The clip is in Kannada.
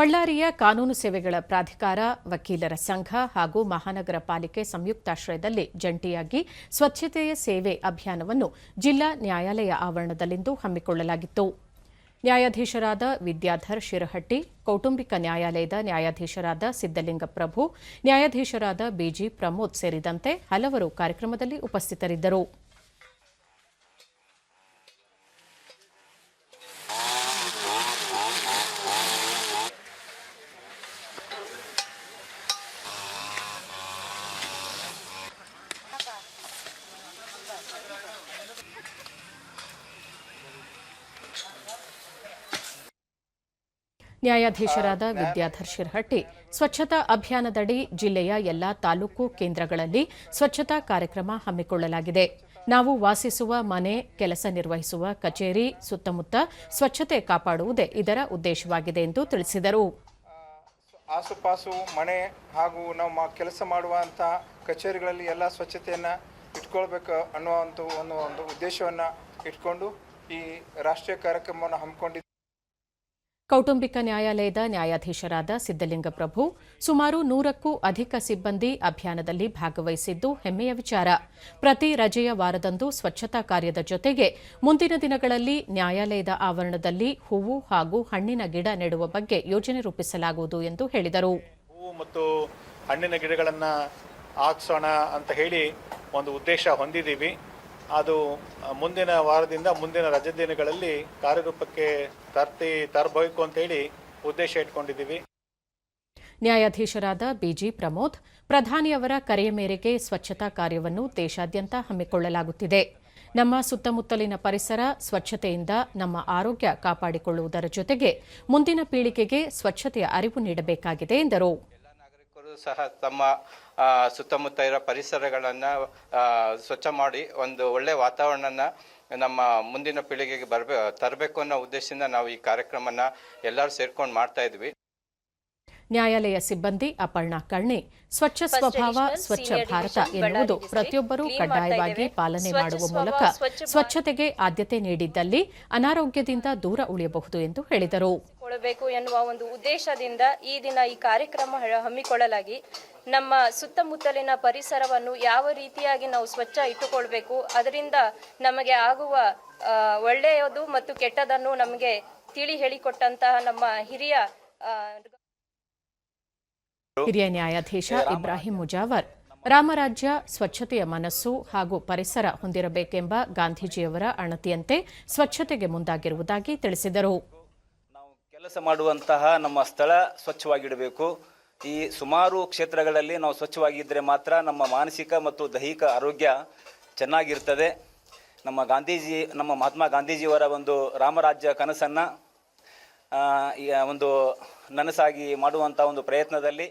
ಬಳ್ಳಾರಿಯ ಕಾನೂನು ಸೇವೆಗಳ ಪ್ರಾಧಿಕಾರ, ವಕೀಲರ ಸಂಘ ಹಾಗೂ ಮಹಾನಗರ ಪಾಲಿಕೆ ಸಂಯುಕ್ತಾಶ್ರಯದಲ್ಲಿ ಜಂಟಿಯಾಗಿ ಸ್ವಚ್ಛತೆಯ ಸೇವೆ ಅಭಿಯಾನವನ್ನು ಜಿಲ್ಲಾ ನ್ಯಾಯಾಲಯ ಆವರಣದಲ್ಲಿಂದು ಹಮ್ಮಿಕೊಳ್ಳಲಾಗಿತ್ತು. ನ್ಯಾಯಾಧೀಶರಾದ ವಿದ್ಯಾಧರ್ ಶಿರಹಟ್ಟಿ, ಕೌಟುಂಬಿಕ ನ್ಯಾಯಾಲಯದ ನ್ಯಾಯಾಧೀಶರಾದ ಸಿದ್ದಲಿಂಗ ಪ್ರಭು ನ್ಯಾಯಾಧೀಶರಾದ ಬಿಜಿ ಪ್ರಮೋದ್ ಸೇರಿದಂತೆ ಹಲವರು ಕಾರ್ಯಕ್ರಮದಲ್ಲಿ ಉಪಸ್ಥಿತರಿದ್ದರು. ನ್ಯಾಯಾಧೀಶರಾದ ವಿದ್ಯಾಧರ್ ಶಿರ್ಹಟ್ಟಿ ಸ್ವಚ್ಛತಾ ಅಭಿಯಾನದಡಿ ಜಿಲ್ಲೆಯ ಎಲ್ಲಾ ತಾಲೂಕು ಕೇಂದ್ರಗಳಲ್ಲಿ ಸ್ವಚ್ಛತಾ ಕಾರ್ಯಕ್ರಮ ಹಮ್ಮಿಕೊಳ್ಳಲಾಗಿದೆ. ನಾವು ವಾಸಿಸುವ ಮನೆ ಕೆಲಸ ನಿರ್ವಹಿಸುವ ಕಚೇರಿ ಸುತ್ತಮುತ್ತ ಸ್ವಚ್ಛತೆ ಕಾಪಾಡುವುದೇ ಇದರ ಉದ್ದೇಶವಾಗಿದೆ ಎಂದು ತಿಳಿಸಿದರು. ಆಸುಪಾಸು ಮನೆ ಹಾಗೂ ನಮ್ಮ ಕೆಲಸ ಮಾಡುವಂತಹ ಕಚೇರಿಗಳಲ್ಲಿ ಎಲ್ಲ ಸ್ವಚ್ಛತೆಯನ್ನು ಇಟ್ಕೊಳ್ಬೇಕು ಅನ್ನುವಂಥ ಒಂದು ಒಂದು ಉದ್ದೇಶವನ್ನು ಇಟ್ಕೊಂಡು ಈ ರಾಷ್ಟ್ರೀಯ ಕಾರ್ಯಕ್ರಮವನ್ನು ಹಮ್ಮಿಕೊಂಡಿದ್ದು ಕೌಟುಂಬಿಕ ನ್ಯಾಯಾಲಯದ ನ್ಯಾಯಾಧೀಶರಾದ ಸಿದ್ದಲಿಂಗ ಪ್ರಭು ಸುಮಾರು ನೂರಕ್ಕೂ ಅಧಿಕ ಸಿಬ್ಬಂದಿ ಅಭಿಯಾನದಲ್ಲಿ ಭಾಗವಹಿಸಿದ್ದು ಹೆಮ್ಮೆಯ ವಿಚಾರ. ಪ್ರತಿ ರಜೆಯ ವಾರದಂದು ಸ್ವಚ್ಛತಾ ಕಾರ್ಯದ ಜೊತೆಗೆ ಮುಂದಿನ ದಿನಗಳಲ್ಲಿ ನ್ಯಾಯಾಲಯದ ಆವರಣದಲ್ಲಿ ಹೂವು ಹಾಗೂ ಹಣ್ಣಿನ ಗಿಡ ನೆಡುವ ಬಗ್ಗೆ ಯೋಜನೆ ರೂಪಿಸಲಾಗುವುದು ಎಂದು ಹೇಳಿದರು. ಮತ್ತು ಹಣ್ಣಿನ ಗಿಡಗಳನ್ನು ಹಾಕ್ಸೋಣ ಅಂತ ಹೇಳಿ ಒಂದು ಉದ್ದೇಶ ಹೊಂದಿದ್ದೀವಿ. ಅದು ಮುಂದಿನ ವಾರದಿಂದ ಮುಂದಿನ ರಜೆ ದಿನಗಳಲ್ಲಿ ಕಾರ್ಯರೂಪಕ್ಕೆ ತರ್ತಿ ತರಬೇಕು ಅಂತ ಹೇಳಿ ಉದ್ದೇಶ ಇಟ್ಕೊಂಡಿದ್ದೀವಿ. ನ್ಯಾಯಾಧೀಶರಾದ ಬಿಜಿ ಪ್ರಮೋದ್ ಪ್ರಧಾನಿಯವರ ಕರೆಯ ಮೇರೆಗೆ ಸ್ವಚ್ಛತಾ ಕಾರ್ಯವನ್ನು ದೇಶಾದ್ಯಂತ ಹಮ್ಮಿಕೊಳ್ಳಲಾಗುತ್ತಿದೆ. ನಮ್ಮ ಸುತ್ತಮುತ್ತಲಿನ ಪರಿಸರ, ಸ್ವಚ್ಛತೆಯಿಂದ ನಮ್ಮ ಆರೋಗ್ಯ ಕಾಪಾಡಿಕೊಳ್ಳುವುದರ ಜೊತೆಗೆ ಮುಂದಿನ ಪೀಳಿಗೆಗೆ ಸ್ವಚ್ಛತೆಯ ಅರಿವು ನೀಡಬೇಕಾಗಿದೆ ಎಂದರು. ಎಲ್ಲ ನಾಗರಿಕರು ಸಹ ತಮ್ಮ ಸುತ್ತಮುತ್ತ ಇರೋ ಪರಿಸರಗಳನ್ನು ಸ್ವಚ್ಛ ಮಾಡಿ ಒಂದು ಒಳ್ಳೆಯ ವಾತಾವರಣನ ನಮ್ಮ ಮುಂದಿನ ಪೀಳಿಗೆಗೆ ಬರಬೇ ತರಬೇಕು ಅನ್ನೋ ಉದ್ದೇಶದಿಂದ ನಾವು ಈ ಕಾರ್ಯಕ್ರಮನ ಎಲ್ಲರೂ ಸೇರ್ಕೊಂಡು ಮಾಡ್ತಾ ಇದ್ವಿ. ನ್ಯಾಯಾಲಯ ಸಿಬ್ಬಂದಿ ಅಪರ್ಣಾ ಕರ್ಣಿ ಸ್ವಚ್ಛ ಸ್ವಭಾವ ಸ್ವಚ್ಛ ಭಾರತ ಎನ್ನುವುದು ಪ್ರತಿಯೊಬ್ಬರೂ ಕಡ್ಡಾಯವಾಗಿ ಪಾಲನೆ ಮಾಡುವ ಮೂಲಕ ಸ್ವಚ್ಛತೆಗೆ ಆದ್ಯತೆ ನೀಡಿದ್ದಲ್ಲಿ ಅನಾರೋಗ್ಯದಿಂದ ದೂರ ಉಳಿಯಬಹುದು ಎಂದು ಹೇಳಿದರು. ಕೊಡಬೇಕು ಎನ್ನುವ ಒಂದು ಉದ್ದೇಶದಿಂದ ಈ ದಿನ ಈ ಕಾರ್ಯಕ್ರಮ ಹಮ್ಮಿಕೊಳ್ಳಲಾಗಿ ನಮ್ಮ ಸುತ್ತಮುತ್ತಲಿನ ಪರಿಸರವನ್ನು ಯಾವ ರೀತಿಯಾಗಿ ನಾವು ಸ್ವಚ್ಛ ಇಟ್ಟುಕೊಳ್ಬೇಕು ಅದರಿಂದ ನಮಗೆ ಆಗುವ ಒಳ್ಳೆಯದು ಮತ್ತು ಕೆಟ್ಟದನ್ನು ನಮಗೆ ತಿಳಿ ಹೇಳಿಕೊಟ್ಟಂತಹ ನಮ್ಮ ಹಿರಿಯ ಆ, ಹಿರಿಯ ನ್ಯಾಯಾಧೀಶ ಇಬ್ರಾಹಿಂ ಮುಜಾವರ್. ರಾಮರಾಜ್ಯ ಸ್ವಚ್ಛತೆಯ ಮನಸ್ಸು ಹಾಗೂ ಪರಿಸರ ಹೊಂದಿರಬೇಕೆಂಬ ಗಾಂಧೀಜಿಯವರ ಅಣತಿಯಂತೆ ಸ್ವಚ್ಛತೆಗೆ ಮುಂದಾಗಿರುವುದಾಗಿ ತಿಳಿಸಿದರು. ಕೆಲಸ ಮಾಡುವಂತಹ ನಮ್ಮ ಸ್ಥಳ ಸ್ವಚ್ಛವಾಗಿಡಬೇಕು. ಈ ಸುಮಾರು ಕ್ಷೇತ್ರಗಳಲ್ಲಿ ನಾವು ಸ್ವಚ್ಛವಾಗಿದ್ದರೆ ಮಾತ್ರ ನಮ್ಮ ಮಾನಸಿಕ ಮತ್ತು ದೈಹಿಕ ಆರೋಗ್ಯ ಚೆನ್ನಾಗಿರ್ತದೆ. ನಮ್ಮ ಗಾಂಧೀಜಿ, ನಮ್ಮ ಮಹಾತ್ಮ ಗಾಂಧೀಜಿಯವರ ಒಂದು ರಾಮರಾಜ್ಯ ಕನಸನ್ನು ಒಂದು ನನಸಾಗಿ ಮಾಡುವಂಥ ಒಂದು ಪ್ರಯತ್ನದಲ್ಲಿ